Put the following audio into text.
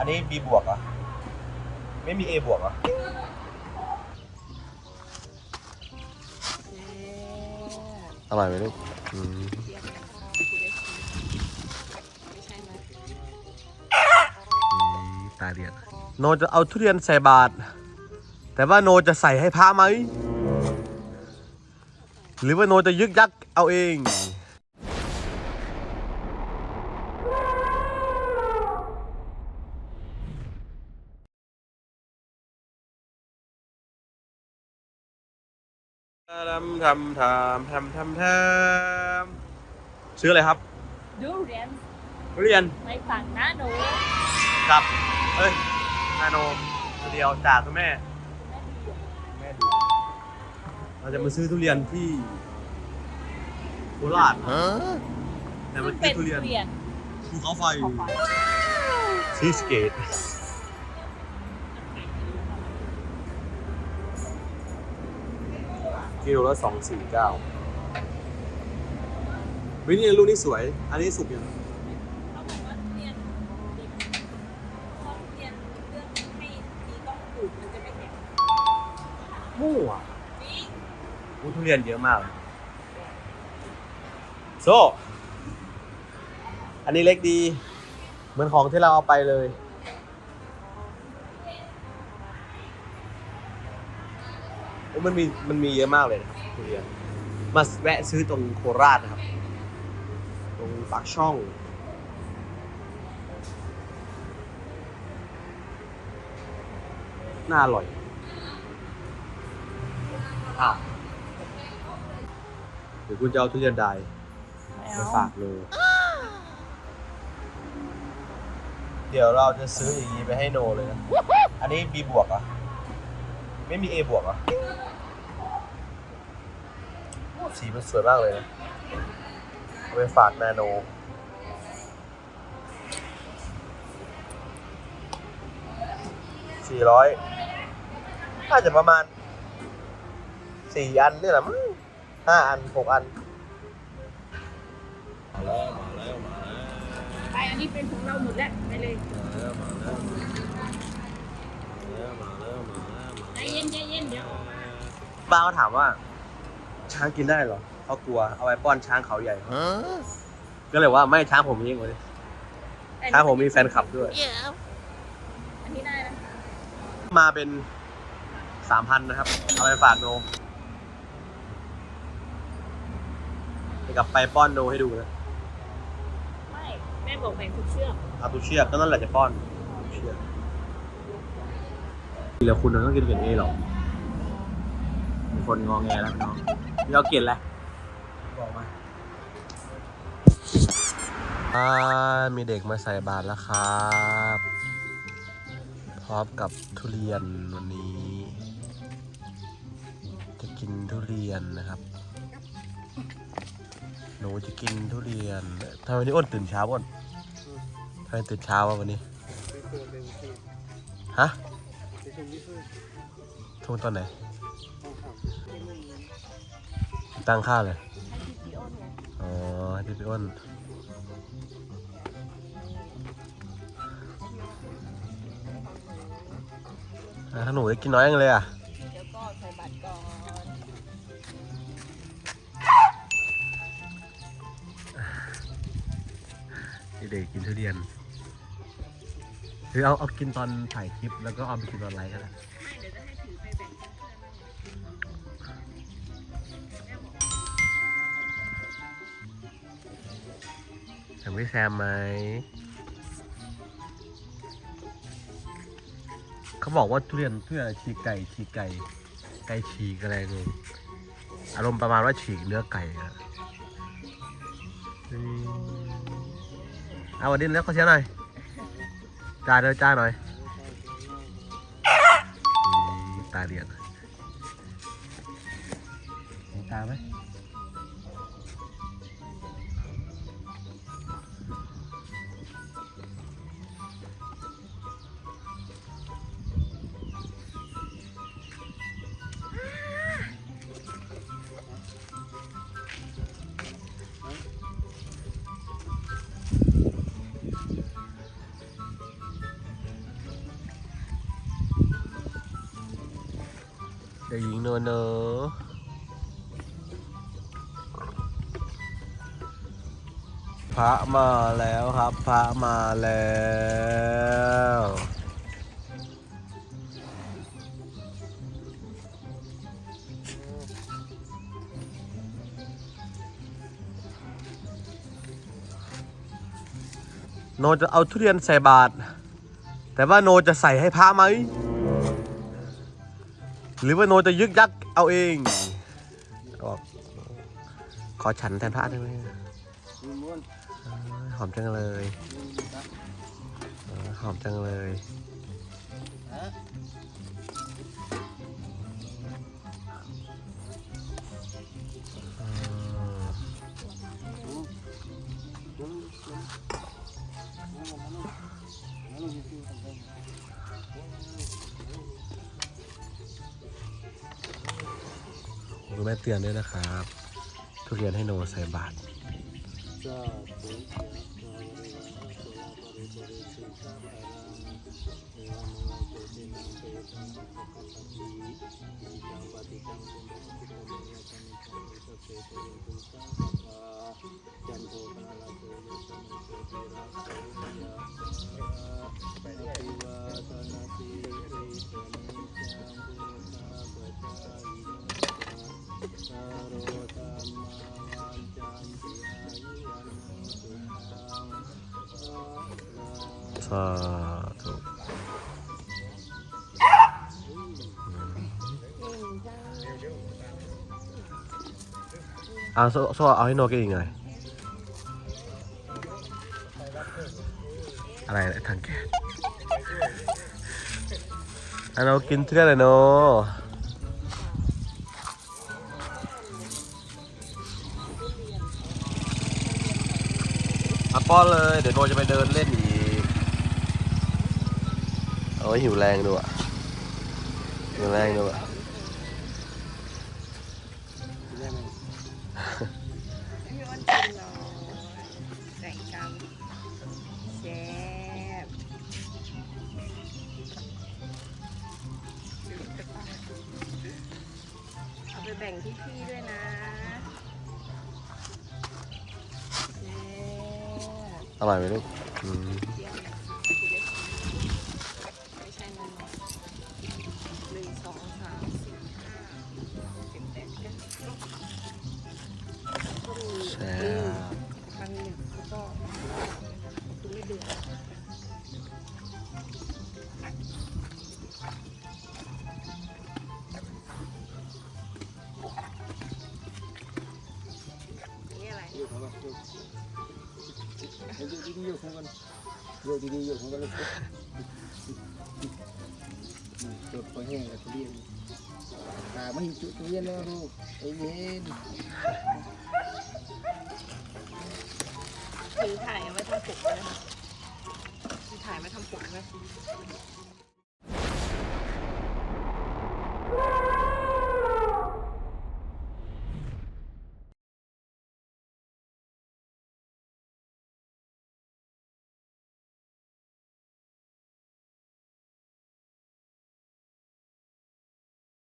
อันนี้ B บวกเหรอ ไม่มี A บวกเหรอ อร่อยไหมลูกอืมอืมตาเรียนโนจะเอาทุเรียนใส่บาตรแต่ว่าโนจะใส่ให้พระไหม หรือว่าโนจะยึกยักเอาเอง ทำทำทำทำทำทำซื้ออะไรครับ ดูเรียนทุเรียนไม่ฟังนะหนูกับเอ้ยนาโนตัวเดียวจากคุณแม่แม่ดูเราจะมาซื้อทุเรียนที่โคราชแต่มันเป็คือนทุเรียนเรียนภูเขาไฟขอไฟชีสเกต กิโลละสองสี่เก้าวินี่ลูกนี้สวย อันนี้สุกยังเขาบอกว่าเรียนดิบพอเรียนเรื่องให้ทีต้องปลูกมันจะไม่แข็งมั่วจริงอู้ทุเรียนเยอะมากเลยโซ อันนี้เล็กดี เหมือนของที่เราเอาไปเลย มันมีมันมีเยอะมากเลยนะครับทุเรียนมาแวะซื้อตรงโคราชนะครับ ตรงปากช่อง น่าอร่อยอ้าวเดี๋ยวคุณจะเอาทุเรียนใดไปฝากเลย เดี๋ยวเราจะซื้ออย่างนี้ไปให้โนเลยนะ อันนี้ B บวกเหรอ ไม่มี A บวกเหรอสีมันสวยมากเลยนะเอาไปฝากนาโนสี่ร้อยน่าจะประมาณสี่อันนี่แหละมั้งห้าอันหกอัน มาแล้ว มาแล้ว มาแล้ว ไปอันนี้เป็นของเราหมดแล้ว ไปเลย มาแล้วมาแล้วมาแล้วมาแล้วมาแล้ว ใจเย็นใจเย็นเดี๋ยวป้าเขาถามว่า ช้างกินได้เหรอเขากลัวเอาไปป้อนช้างเขาใหญ่ก็เลยว่าไม่ช้างผมมีเองเลยช้างผมมีแฟนคลับด้วย อันนี้ได้นะมาเป็นสามพันนะครับ เอาไปฝากโนเดี๋ยวกลับไปป้อนโนให้ดูนะไม่แม่บอกแบ่งทุกเชือกเอาทุกเชือกก็นั่นแหละจะป้อนทุกเชือก แล้วคุณต้องกินเก่งเอหรอกมีคนงอแงแล้วน้องเราเกลียดแหละบอกมาอ่ามีเด็กมาใส่บาตรแล้วครับ พร้อมกับทุเรียนวันนี้ จะกินทุเรียนนะครับ หนูจะกินทุเรียนทำไมวันนี้อ้นตื่นเช้าอ้นทำไมตื่นเช้าวะวันนี้ฮะ ทุ่มตอนไหนตั้งค่าเลยอ๋อที่พี่อ้นอะถ้าหนูได้กินน้อยยังเลยอะ เดี๋ยวก็ใส่บัตรก่อนเด็กๆกินทุเรียน หรือเอาเอากินตอนถ่ายคลิปแล้วก็เอาไปกินตอนไลฟ์ก็ได้ไม่เดี๋ยวจะให้ถือไปแบ่งถามพี่แซมไหมเขาบอกว่าทุเรียนทุเรียนอะไรฉีกไก่ฉีกไก่ ไก่ฉีกอะไรเงี้ยอารมณ์ประมาณว่าฉีกเนื้อไก่อะอืมเอาวันนี้แล้วเขาเชียร์หน่อย จ่ายเลยจ่ายหน่อยอืมตาเรียน เด็กหญิงโนโนพระมาแล้วครับ พระมาแล้วโนจะเอาทุเรียนใส่บาตรแต่ว่าโนจะใส่ให้พระไหม หรือว่าโนจะยึกยักเอาเองบอกขอฉันแทนพระได้ไหมหอมจังเลยเออหอมจังเลย คุณแม่เตือนด้วยนะครับทุเรียนให้โนใส่บาตรสาธุเอาโซโซ่เอาให้โนกินอีกหน่อยอะไรนะทางแกสอันเรากินเรียนเลยโนเอาป้อนเลย เดี๋ยวโนจะไปเดินเล่นอีก เอาไว้หิวแรงดูอะหิวแรงดูอะพี่อ้นกินหน่อยแบ่งกันแซ่บเอาไปแบ่งพี่ๆด้วยนะแซ่บอร่อยไหมลูก ยู่ของกันอยู่ดีๆอยู่ของกันเลยจดไปแห้งแล้วทุเรียนตาไม่จุทุเรียนแล้วลูกไอ้เย็นถือถ่ายเอาไว้ทำปกนะคะถือถ่ายไว้ทำปกนะ